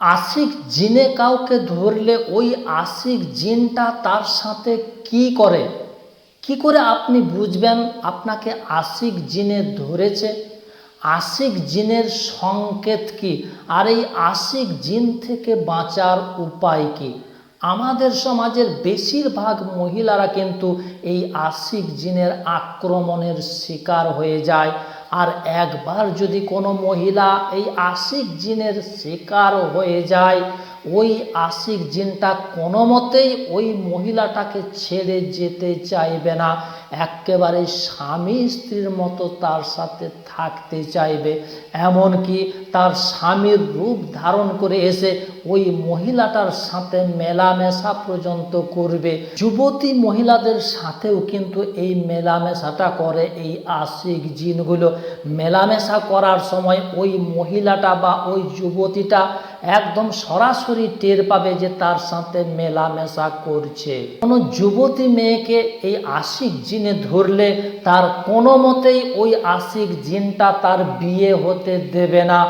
আশিক জিনে কাউকে ধরলে ওই আশিক জিনটা তার সাথে কি করে? কি করে আপনি বুঝবেন আপনাকে আশিক জিনে ধরেছে? আশিক জিনের সংকেত কি? আর এই আশিক জিন থেকে বাঁচার উপায় কি? আমাদের সমাজের বেশিরভাগ মহিলারা কিন্তু এই আশিক জিনের আক্রমণের শিকার হয়ে যায়। আর একবার যদি কোনো মহিলা এই আশিক জিনের শিকার হয়ে যায় ওই আশিক জিনটা কোনো মতেই ওই মহিলাটাকে ছেড়ে যেতে চাইবে না। একেবারে স্বামী স্ত্রীর মতো তার সাথে থাকতে চাইবে। এমনকি তার স্বামীর রূপ ধারণ করে এসে ওই মহিলাটার সাথে মেলামেশা পর্যন্ত করবে। যুবতী মহিলাদের সাথেও কিন্তু এই মেলামেশাটা করে এই আশিক জিনগুলো। মেলামেশা করার সময় ওই মহিলাটা বা ওই যুবতীটা একদম সরাসরি টের পাবে যে তার সাথে মেলামেশা করছে। কোনো যুবতী মেয়েকে এই আশিক জিনে ধরলে তার কোনো মতেই ওই আশিক জিনটা তার বিয়ে হতে দেবে না।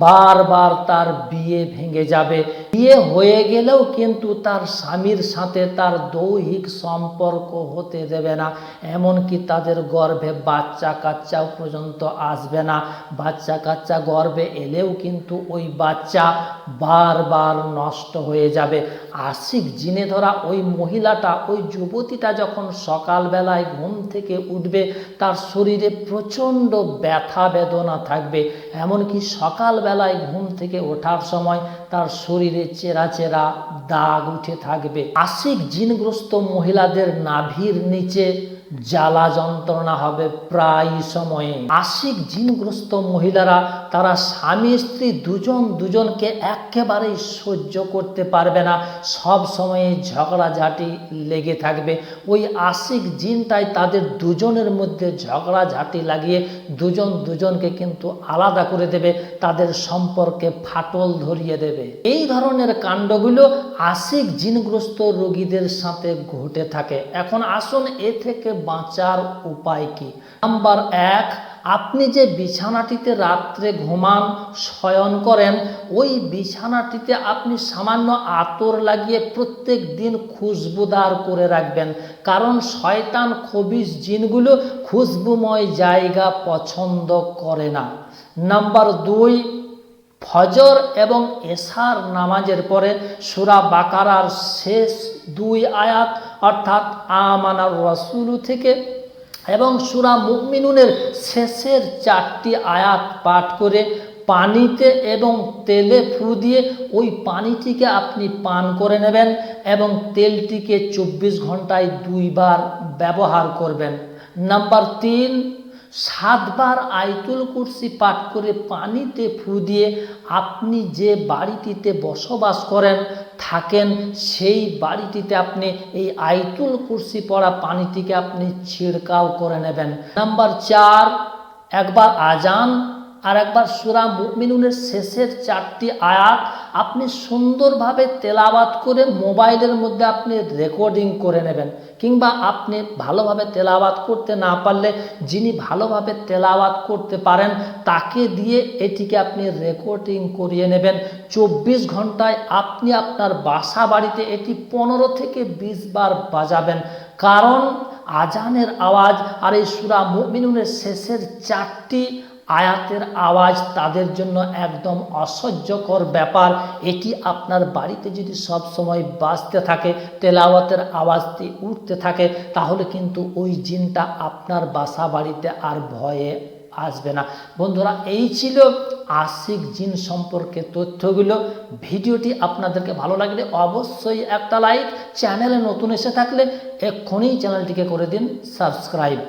বারবার তার বিয়ে ভেঙে যাবে। বিয়ে হয়ে গেলেও কিন্তু তার স্বামীর সাথে তার দৈহিক সম্পর্ক হতে দেবে না। এমনকি তাদের গর্ভে বাচ্চা কাচ্চাও পর্যন্ত আসবে না। বাচ্চা কাচ্চা গর্ভে এলেও কিন্তু ওই বাচ্চা বারবার নষ্ট হয়ে যাবে। আশিক জিনে ধরা ওই মহিলাটা, ওই যুবতীটা যখন সকালবেলায় ঘুম থেকে উঠবে, তার শরীরে প্রচণ্ড ব্যথা বেদনা থাকবে। এমনকি সকালবেলায় ঘুম থেকে ওঠার সময় তার শরীরে চেরা চেরা দাগ উঠে থাকবে। আশিক জিনগ্রস্ত মহিলাদের নাভির নিচে জ্বালা যন্ত্রণা হবে প্রায় সময়ে। আশিক জিনগ্রস্ত মহিলারা, তারা স্বামী, স্ত্রী দুজন দুজনকে একেবারেই সহ্য করতে পারবে না। সব সময়ে ঝগড়াঝাটি লেগে থাকবে। ওই আশিক জিনটাই তাদের দুজনের মধ্যে ঝগড়াঝাটি লাগিয়ে দুজন দুজনকে কিন্তু আলাদা করে দেবে, তাদের সম্পর্কে ফাটল ধরিয়ে দেবে। এই ধরনের কাণ্ডগুলো আশিক জিনগ্রস্ত রোগীদের সাথে ঘটে থাকে। এখন আসুন এ থেকে বাঁচার উপায় কি? নাম্বার এক, আপনি যে বিছানাটিতে রাত্রে ঘুমান, শয়ন করেন, ওই বিছানাটিতে আপনি সামান্য আতর লাগিয়ে প্রত্যেক দিন খুশবুদার করে রাখবেন। কারণ শয়তান খবিস জিনগুলো খুশবুময় জায়গা পছন্দ করে না। নাম্বার দুই ফজর এবং এশার নামাজের পরে সুরা বাকারার শেষ দুই আয়াত, অর্থাৎ আমানার রসুলু থেকে এবং সুরা মুকমিনুনের শেষের চারটি আয়াত পাঠ করে পানিতে এবং তেলে ফু দিয়ে ওই পানিটিকে আপনি পান করে নেবেন এবং তেলটিকে চব্বিশ ঘন্টায় দুইবার ব্যবহার করবেন। নাম্বার তিন সাতবার আয়তুল কুরসি পাঠ করে পানিতে ফু দিয়ে আপনি যে বাড়িটিতে বসবাস করেন, থাকেন, সেই বাড়িটিতে আপনি এই আয়তুল কুরসি পড়া পানিটিকে আপনি ছিড়কাও করে নেবেন। নাম্বার চার, একবার আজান আর একবার সুরা মুকমিনুনের শেষের চারটি আয়াত আপনি সুন্দরভাবে তেলাওয়াত করে মোবাইলের মধ্যে আপনি রেকর্ডিং করে নেবেন। কিংবা আপনি ভালোভাবে তেলাওয়াত করতে না পারলে যিনি ভালোভাবে তেলাওয়াত করতে পারেন, তাকে দিয়ে এটিকে আপনি রেকর্ডিং করিয়ে নেবেন। চব্বিশ ঘন্টায় আপনি আপনার বাসা বাড়িতে এটি পনেরো থেকে বিশ বার বাজাবেন। কারণ আজানের আওয়াজ আর এই সুরা মুমিনুনের শেষের চারটি আয়াতের আওয়াজ তাদের জন্য একদম অসহ্যকর ব্যাপার। এটি আপনার বাড়িতে যদি সব সময় বাজতে থাকে, তেলাওয়াতের আওয়াজটি উঠতে থাকে, তাহলে কিন্তু ওই জিনটা আপনার বাসা বাড়িতে আর ভয়ে আসবে না। বন্ধুরা, এই ছিল আশিক জিন সম্পর্কে তথ্যগুলো। ভিডিওটি আপনাদেরকে ভালো লাগলে অবশ্যই একটা লাইক, চ্যানেলে নতুন এসে থাকলে এক্ষুনি চ্যানেলটিকে করে দিন সাবস্ক্রাইব।